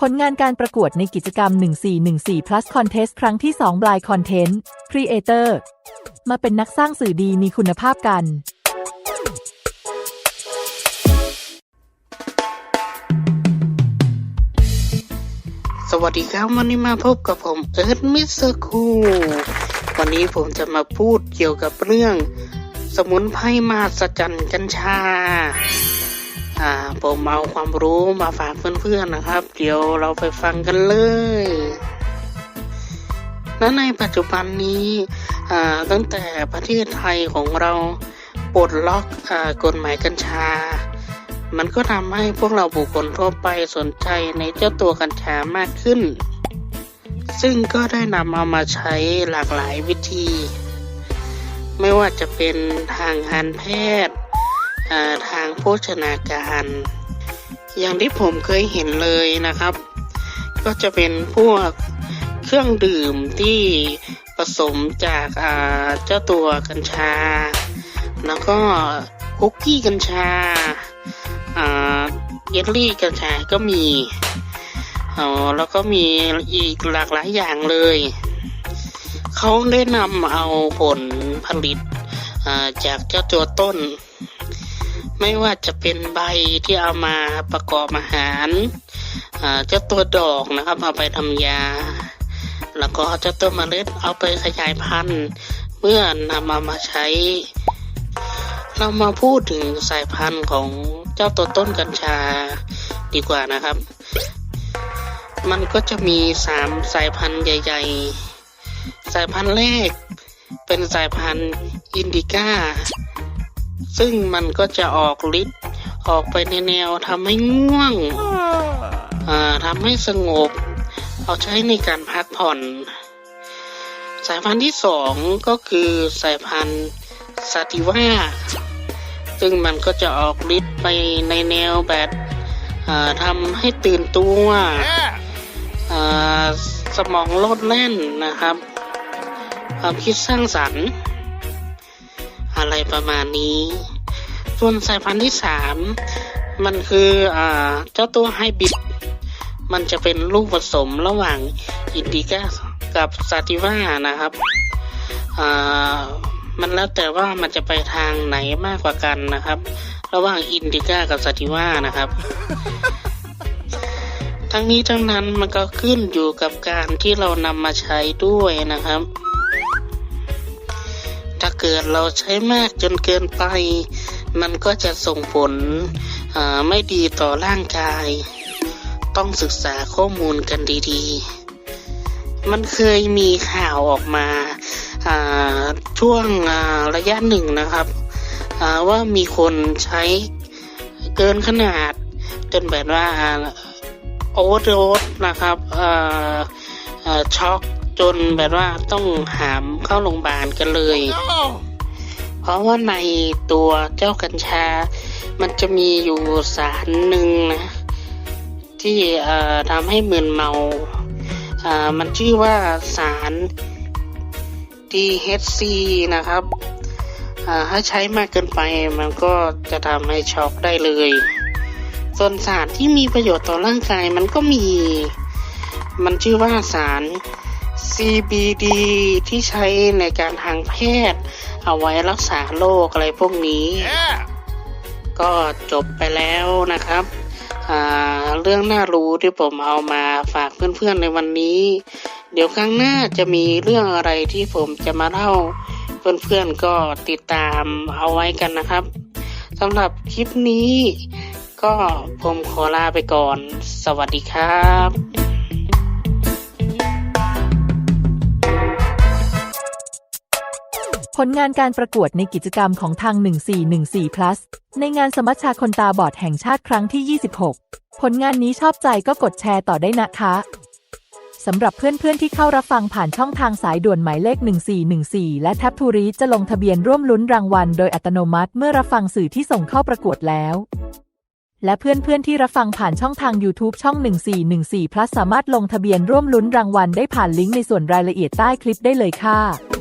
ผลงานการประกวดในกิจกรรม 1414 plus contest ครั้งที่ 2 Blind Content Creator มาเป็นนักสร้างสื่อดีมีคุณภาพกันสวัสดีครับวันนี้มาพบกับผมเอิร์ธมิสคูวันนี้ผมจะมาพูดเกี่ยวกับเรื่อง สมุนไพรมาสจันกัญชา อ่าผมเอาความรู้มาฝากเพื่อนๆนะครับ เดี๋ยวเราไปฟังกันเลยและในปัจจุบันนี้ตั้งแต่ประเทศไทยของเราปลดล็อกอกฎหมายกัญชา มันก็ทำให้พวกเราบุคคลทั่วไปสนใจในเจ้าตัวกัญชามากขึ้น ซึ่งก็ได้นำเอามาใช้หลากหลายวิธี ไม่ว่าจะเป็นทางการแพทย์ ทางโภชนาการ อย่างที่ผมเคยเห็นเลยนะครับ ก็จะเป็นพวกเครื่องดื่มที่ผสมจากเจ้าตัวกัญชา แล้วก็คุกกี้กัญชาอ่าเยลลี่กัญชาก็มีอ๋อแล้วก็มีอีกหลากหลายอย่างเลย เขาได้นำเอาผลผลิตจากเจ้าตัวต้น ไม่ว่าจะเป็นใบที่เอามาประกอบอาหารเจ้าตัวดอกนะครับ เอาไปทำยา แล้วก็เจ้าตัวเมล็ดเอาไปขยายพันธุ์ เมื่อนำเอามาใช้ เรามาพูดถึงสายพันธุ์ของเจ้าตัวต้นกัญชาดีกว่านะครับ มันก็จะมีสามสายพันธุ์ใหญ่ ๆ สายพันธุ์แรกเป็นสายพันธุ์อินดิก้า ซึ่งมันก็จะออกฤทธิ์ออกไปในแนวทำให้ง่วงทำให้สงบ เอาใช้ในการพักผ่อน สายพันธุ์ที่สองก็คือสายพันธุ์ซาติว่าซึ่งมันก็จะออกฤทธิ์ไปในแนวแบบทำให้ตื่นตัวสมองโลดแล่นนะครับ ความคิดสร้างสรรค์ อะไรประมาณนี้ ส่วนสายพันธุ์ที่สามมันคืออ่าเจ้าตัวไฮบริดมันจะเป็นลูกผสมระหว่างอินดิก้ากับซาติว่านะครับอ่ามันแล้วแต่ว่ามันจะไปทางไหนมากกว่ากันนะครับ ระหว่างอินดิก้ากับซาติว่านะครับ ทั้งนี้ทั้งนั้นมันก็ขึ้นอยู่กับการที่เรานำมาใช้ด้วยนะครับ ถ้าเกิดเราใช้มากจนเกินไป มันก็จะส่งผลไม่ดีต่อร่างกาย ต้องศึกษาข้อมูลกันดีๆ มันเคยมีข่าวออกมาช่วงระยะหนึ่งนะครับว่ามีคนใช้เกินขนาดจนแบบว่าโอเวอร์โดสนะครับช็อกจนแบบว่าต้องหามเข้าโรงพยาบาลกันเลย เพราะว่าในตัวเจ้ากัญชา มันจะมีอยู่สารหนึ่งนะ ที่เอ่อทำให้มึนเมาอ่ามันชื่อว่าสาร DHC นะครับอ่าถ้าใช้มากเกินไปมันก็จะทำให้ช็อกได้เลย ส่วนสารที่มีประโยชน์ต่อร่างกายมันก็มี มันชื่อว่าสาร CBD ที่ใช้ในการทางแพทย์ เอาไว้รักษาโรคอะไรพวกนี้ก็จบไปแล้วนะครับอ่าเรื่องน่ารู้ที่ผมเอามาฝากเพื่อนๆในวันนี้ เดี๋ยวครั้งหน้าจะมีเรื่องอะไรที่ผมจะมาเล่าเพื่อนๆก็ติดตามเอาไว้กันนะครับสำหรับคลิปนี้ ก็ผมขอลาไปก่อน สวัสดีครับ ลงานการประกวดในกิจกรรมของทาง 1414 plus ในงานสมัชชาคนตาบอดแห่งชาติครั้งที่ 26 ผลงานนี้ชอบใจก็กดแชร์ต่อได้นะคะสำหรับเพื่อนๆที่เข้ารับฟังผ่านช่องทางสายด่วนหมายเลข 1414 และแท็บทูรีจะลงทะเบียนร่วมลุ้นรางวัลโดยอัตโนมัติเมื่อรับฟังสื่อที่ส่งเข้าประกวดแล้ว และเพื่อนๆที่รับฟังผ่านช่องทาง YouTube ช่อง 1414 plus สามารถลงทะเบียนร่วมลุ้นรางวัลได้ผ่านลิงก์ในส่วนรายละเอียดใต้คลิปได้เลยค่ะ